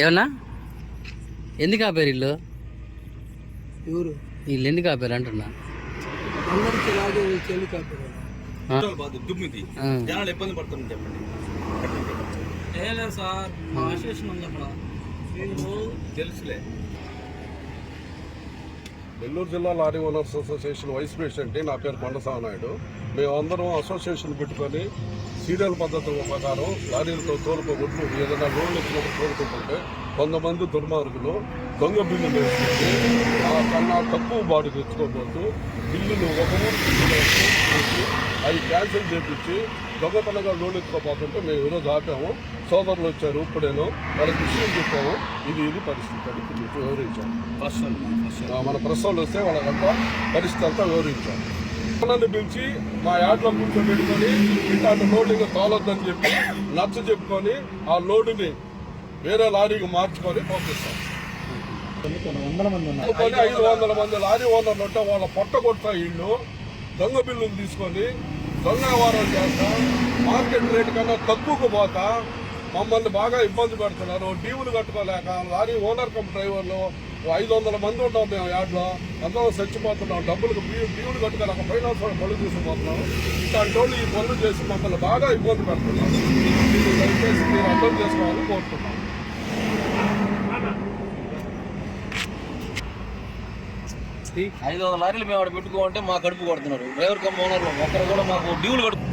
ఏమన్నా? ఎందుకు ఆపారు ఇల్లు? ఎవరు? వీళ్ళు ఎందుకు ఆపారు అంటున్నా. జనాలు ఇబ్బంది పడుతుంది చెప్పండి. ఏ లేదు సార్ మా అసోసియేషన్ ఉంది అక్కడ. మీరు తెలుసులే. నెల్లూరు జిల్లా lorry owners association vice president నా పేరు కొండసామ నాయుడు మేమందరం అసోసియేషన్ పెట్టుకొని సీరియల్ పద్ధతి ప్రకారం లారీలతో తోలుకోబొట్లు ఏదైనా లోన్లు ఇచ్చినప్పుడు తోలుకుంటుంటే కొంతమంది దుర్మార్గులు దొంగ బిల్లు వేసుకుంటే కన్నా తక్కువ బాడుగు తెచ్చుకోబోతూ బిల్లులు ఒక ఊరు అవి క్యాన్సిల్ చేపించి దొంగతనంగా లోన్ ఎత్తుకోపోతుంటే మేము ఈరోజు ఆపాము. సోదరులు వచ్చారు ఇప్పుడేను. వాళ్ళకి విషయం చెప్పాము. ఇది ఇది పరిస్థితి అని మీకు వివరించాము. ఆ, మన ప్రశ్నలు వస్తే వాళ్ళకంతా పరిస్థితి అంతా వివరించాం నన్ను పిలిచి మా యాడ్లో కూర్చోబెట్టుకొని ఇట్లాంటి లోడింగ్ తోలొద్దని చెప్పి నచ్చ చెప్పుకొని ఆ లోడుని వేరే లారీకి మార్చుకొని పంపిస్తాం. ఐదు వందల మంది లారీ ఓనర్లు ఉంటే వాళ్ళ పొట్ట కొడతా ఇళ్ళు దొంగ బిల్లులు తీసుకొని దొంగ వ్యవహారం చేస్తా మార్కెట్ రేట్ కన్నా తక్కువకు పోతా మమ్మల్ని బాగా ఇబ్బంది పెడుతున్నారు డీవులు కట్టుకోలేక లారీ ఓనర్ కమ్ డ్రైవర్లు ఐదు వందల మంది ఉంటాం మేము యాడ్లో అందరం చచ్చిపోతున్నాం డబ్బులకు డీవులు కట్టుకోలేక ఫైనాన్స్ వాళ్ళు పనులు తీసుకుపోతున్నాం ఇట్లాంటి వాళ్ళు ఈ పనులు చేసి మమ్మల్ని బాగా ఇబ్బంది పెడుతున్నారు. దయచేసి మీరు అర్థం చేసుకోవాలని కోరుతున్నాం. ఐదు వందల లారీలు మేము ఆడ పెట్టుకోమంటే మా కడుపు కొడుతున్నారు. డ్రైవర్ కమ్ ఓనర్లు ఒక్కరు కూడా మాకు డ్యూలు కడుపు